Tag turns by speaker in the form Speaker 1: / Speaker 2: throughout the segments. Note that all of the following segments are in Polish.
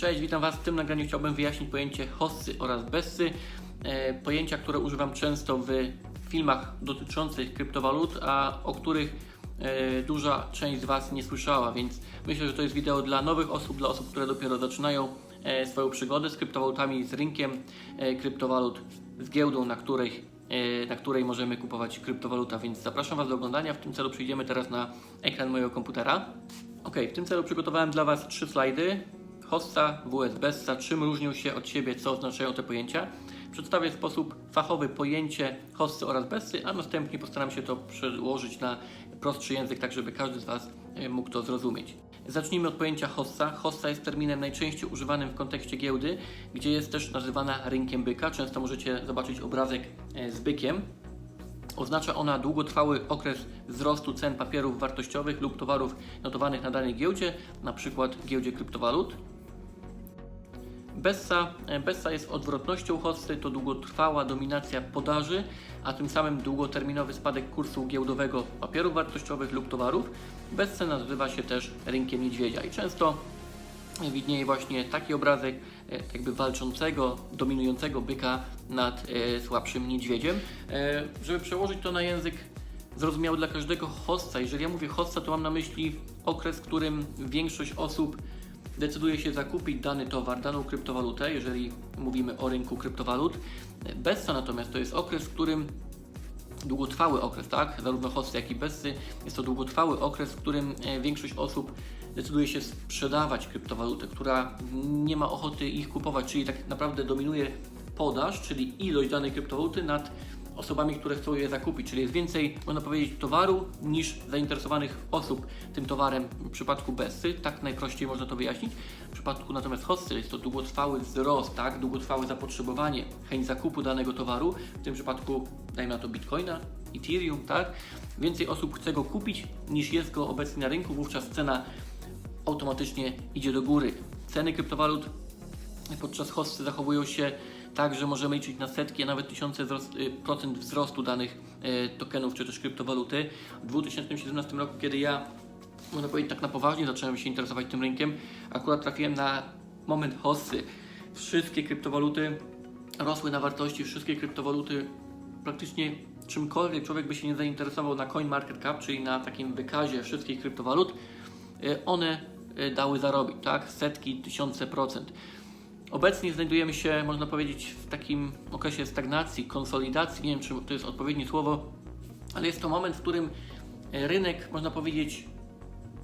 Speaker 1: Cześć, witam Was. W tym nagraniu chciałbym wyjaśnić pojęcie hossy oraz bessy. E, pojęcia, które używam często w filmach dotyczących kryptowalut, a o których e, duża część z Was nie słyszała, więc myślę, że to jest wideo dla nowych osób, dla osób, które dopiero zaczynają e, swoją przygodę z kryptowalutami, z rynkiem kryptowalut, z giełdą, na której, e, na której możemy kupować kryptowaluta. Więc zapraszam Was do oglądania. W tym celu przejdziemy teraz na ekran mojego komputera. Ok, w tym celu przygotowałem dla Was trzy slajdy. Hossa, WS, Bessa, czym różnią się od siebie, co oznaczają te pojęcia. Przedstawię w sposób fachowy pojęcie hossy oraz bessy, a następnie postaram się to przełożyć na prostszy język, tak żeby każdy z Was e, mógł to zrozumieć. Zacznijmy od pojęcia hossa. Hossa jest terminem najczęściej używanym w kontekście giełdy, gdzie jest też nazywana rynkiem byka. Często możecie zobaczyć obrazek e, z bykiem. Oznacza ona długotrwały okres wzrostu cen papierów wartościowych lub towarów notowanych na danej giełdzie, przykład giełdzie kryptowalut. Bessa, e, Bessa jest odwrotnością hossy, to długotrwała dominacja podaży, a tym samym długoterminowy spadek kursu giełdowego papierów wartościowych lub towarów. Bessa nazywa się też rynkiem niedźwiedzia i często widnieje właśnie taki obrazek e, jakby walczącego, dominującego byka nad e, słabszym niedźwiedziem. Żeby przełożyć to na język zrozumiały dla każdego hossa, jeżeli ja mówię hossa, to mam na myśli okres, w którym większość osób decyduje się zakupić dany towar, daną kryptowalutę, jeżeli mówimy o rynku kryptowalut. Bessa natomiast to jest okres, w którym długotrwały okres, tak? Zarówno hossy, jak i bessy. Jest to długotrwały okres, w którym e, większość osób decyduje się sprzedawać kryptowalutę, która nie ma ochoty ich kupować, czyli tak naprawdę dominuje podaż, czyli ilość danej kryptowaluty nad osobami, które chcą je zakupić, czyli jest więcej, można powiedzieć, towaru niż zainteresowanych osób tym towarem w przypadku Bessy, tak najprościej można to wyjaśnić. W przypadku natomiast Hossy jest to długotrwały wzrost, tak, długotrwałe zapotrzebowanie, chęć zakupu danego towaru, w tym przypadku dajmy na to Bitcoina, Ethereum, tak, więcej osób chce go kupić niż jest go obecnie na rynku, wówczas cena automatycznie idzie do góry. Ceny kryptowalut podczas hossy zachowują się tak, że możemy liczyć na setki, a nawet tysiące wzrost, y, procent wzrostu danych y, tokenów czy też kryptowaluty. W 2017 roku, kiedy ja, można powiedzieć tak na poważnie, zacząłem się interesować tym rynkiem, akurat trafiłem na moment hossy. Wszystkie kryptowaluty rosły na wartości, wszystkie kryptowaluty praktycznie czymkolwiek człowiek by się nie zainteresował na CoinMarketCap, czyli na takim wykazie wszystkich kryptowalut, y, one dały zarobić, tak? Setki, tysiące procent. Obecnie znajdujemy się, można powiedzieć, w takim okresie stagnacji, konsolidacji. Nie wiem, czy to jest odpowiednie słowo, ale jest to moment, w którym e, rynek, można powiedzieć,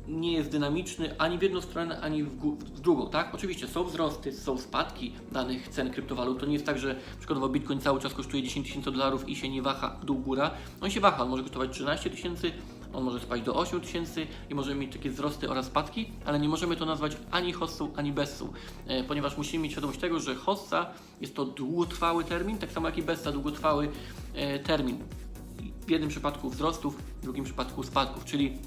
Speaker 1: nie jest dynamiczny ani w jedną stronę, ani w, w drugą, tak? Oczywiście są wzrosty, są spadki danych cen kryptowalut. To nie jest tak, że przykładowo Bitcoin cały czas kosztuje 10 tysięcy dolarów i się nie waha dół góra. On się waha, on może kosztować 13 tysięcy, on może spaść do 8 tysięcy i możemy mieć takie wzrosty oraz spadki, ale nie możemy to nazwać ani hossą, ani bessą, e, ponieważ musimy mieć świadomość tego, że hossa jest to długotrwały termin, tak samo jak i bessa, długotrwały e, termin. W jednym przypadku wzrostów, w drugim przypadku spadków, czyli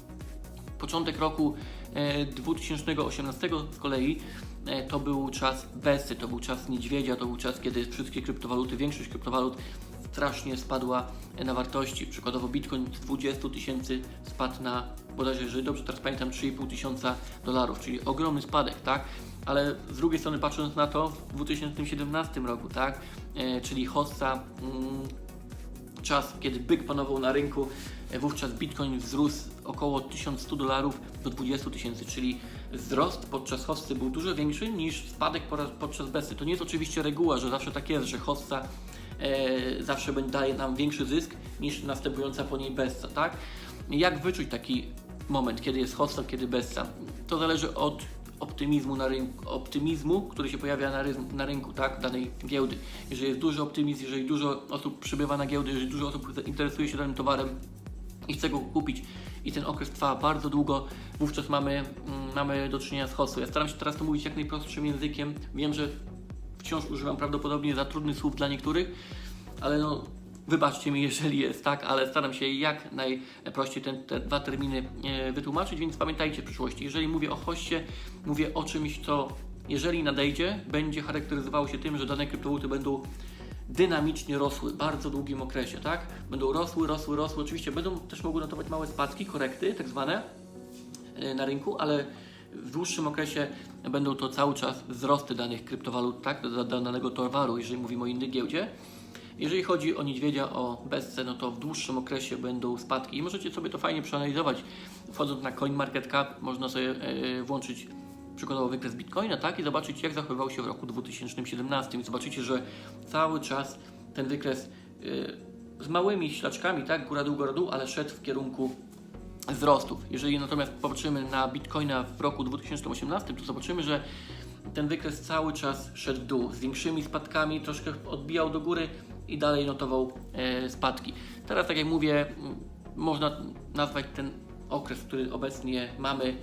Speaker 1: Początek roku e, 2018 z kolei e, to był czas Bessy, to był czas niedźwiedzia, to był czas, kiedy wszystkie kryptowaluty, większość kryptowalut strasznie spadła na wartości. Przykładowo Bitcoin z 20 tysięcy spadł na bodajże, jeżeli dobrze teraz pamiętam, 3,5 tysiąca dolarów, czyli ogromny spadek, tak? Ale z drugiej strony patrząc na to, w 2017 roku, tak? E, czyli hossa mm, czas, kiedy byk panował na rynku, e, wówczas Bitcoin wzrósł około 1100 dolarów do 20 tysięcy, czyli wzrost podczas hossy był dużo większy niż spadek podczas bessy. To nie jest oczywiście reguła, że zawsze tak jest, że hossa zawsze będzie daje nam większy zysk niż następująca po niej bessa, tak? Jak wyczuć taki moment, kiedy jest hossa, kiedy bessa? To zależy od optymizmu na rynku, optymizmu, który się pojawia na, na rynku, tak, danej giełdy. Jeżeli jest duży optymizm, jeżeli dużo osób przybywa na giełdę, jeżeli dużo osób interesuje się danym towarem i chce go kupić i ten okres trwa bardzo długo, wówczas mamy, mm, mamy do czynienia z hossą. Ja staram się teraz to mówić jak najprostszym językiem. Wiem, że wciąż używam prawdopodobnie za trudnych słów dla niektórych, ale no wybaczcie mi, jeżeli jest tak, ale staram się jak najprościej ten, te dwa terminy e, wytłumaczyć, więc pamiętajcie w przyszłości, jeżeli mówię o hoście, mówię o czymś, co jeżeli nadejdzie, będzie charakteryzowało się tym, że dane kryptowaluty będą dynamicznie rosły w bardzo długim okresie, tak? Będą rosły, rosły, rosły. Oczywiście będą też mogły notować małe spadki, korekty tak zwane e, na rynku, ale w dłuższym okresie będą to cały czas wzrosty danych kryptowalut, tak, danego towaru, jeżeli mówimy o innej giełdzie. Jeżeli chodzi o niedźwiedzia, o bezce, no to w dłuższym okresie będą spadki i możecie sobie to fajnie przeanalizować. Wchodząc na CoinMarketCap można sobie e, włączyć przykładowo wykres Bitcoina, tak, i zobaczyć jak zachowywał się w roku 2017 i zobaczycie, że cały czas ten wykres e, z małymi ślaczkami, tak, góra dół, góra dół, ale szedł w kierunku wzrostów. Jeżeli natomiast popatrzymy na Bitcoina w roku 2018, to zobaczymy, że ten wykres cały czas szedł w dół, z większymi spadkami, troszkę odbijał do góry i dalej notował e, spadki. Teraz, tak jak mówię, można nazwać ten okres, który obecnie mamy,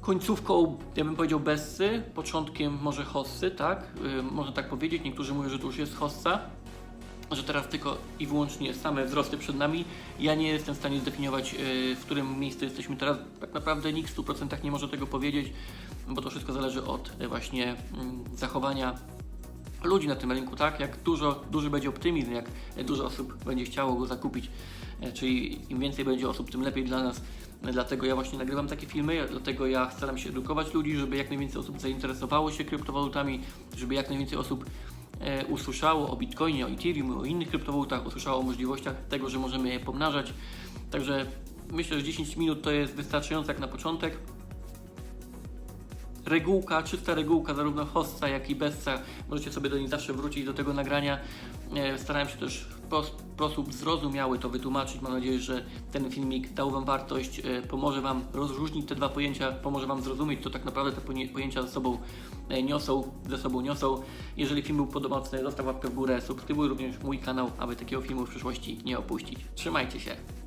Speaker 1: końcówką, ja bym powiedział, Bessy, początkiem może Hossy, tak? Y, można tak powiedzieć. Niektórzy mówią, że to już jest Hossa, że teraz tylko i wyłącznie same wzrosty przed nami. Ja nie jestem w stanie zdefiniować, y, w którym miejscu jesteśmy teraz. Tak naprawdę nikt w 100% nie może tego powiedzieć, bo to wszystko zależy od y, właśnie mm, zachowania ludzi na tym rynku, tak? Jak dużo, duży będzie optymizm, jak dużo osób będzie chciało go zakupić, e, czyli im więcej będzie osób, tym lepiej dla nas. E, Dlatego ja właśnie nagrywam takie filmy, dlatego ja staram się edukować ludzi, żeby jak najwięcej osób zainteresowało się kryptowalutami, żeby jak najwięcej osób e, usłyszało o Bitcoinie, o Ethereum, o innych kryptowalutach, usłyszało o możliwościach tego, że możemy je pomnażać. Także myślę, że 10 minut to jest wystarczająco jak na początek regułka, czysta regułka, zarówno hosta, jak i bezca. Możecie sobie do niej zawsze wrócić do tego nagrania. E, Starałem się też sposób zrozumiały to wytłumaczyć. Mam nadzieję, że ten filmik dał Wam wartość, e, pomoże Wam rozróżnić te dwa pojęcia, pomoże Wam zrozumieć, co tak naprawdę te pojęcia ze sobą e, niosą, ze sobą niosą. Jeżeli film był podobny, zostaw łapkę w górę, subskrybuj również mój kanał, aby takiego filmu w przyszłości nie opuścić. Trzymajcie się!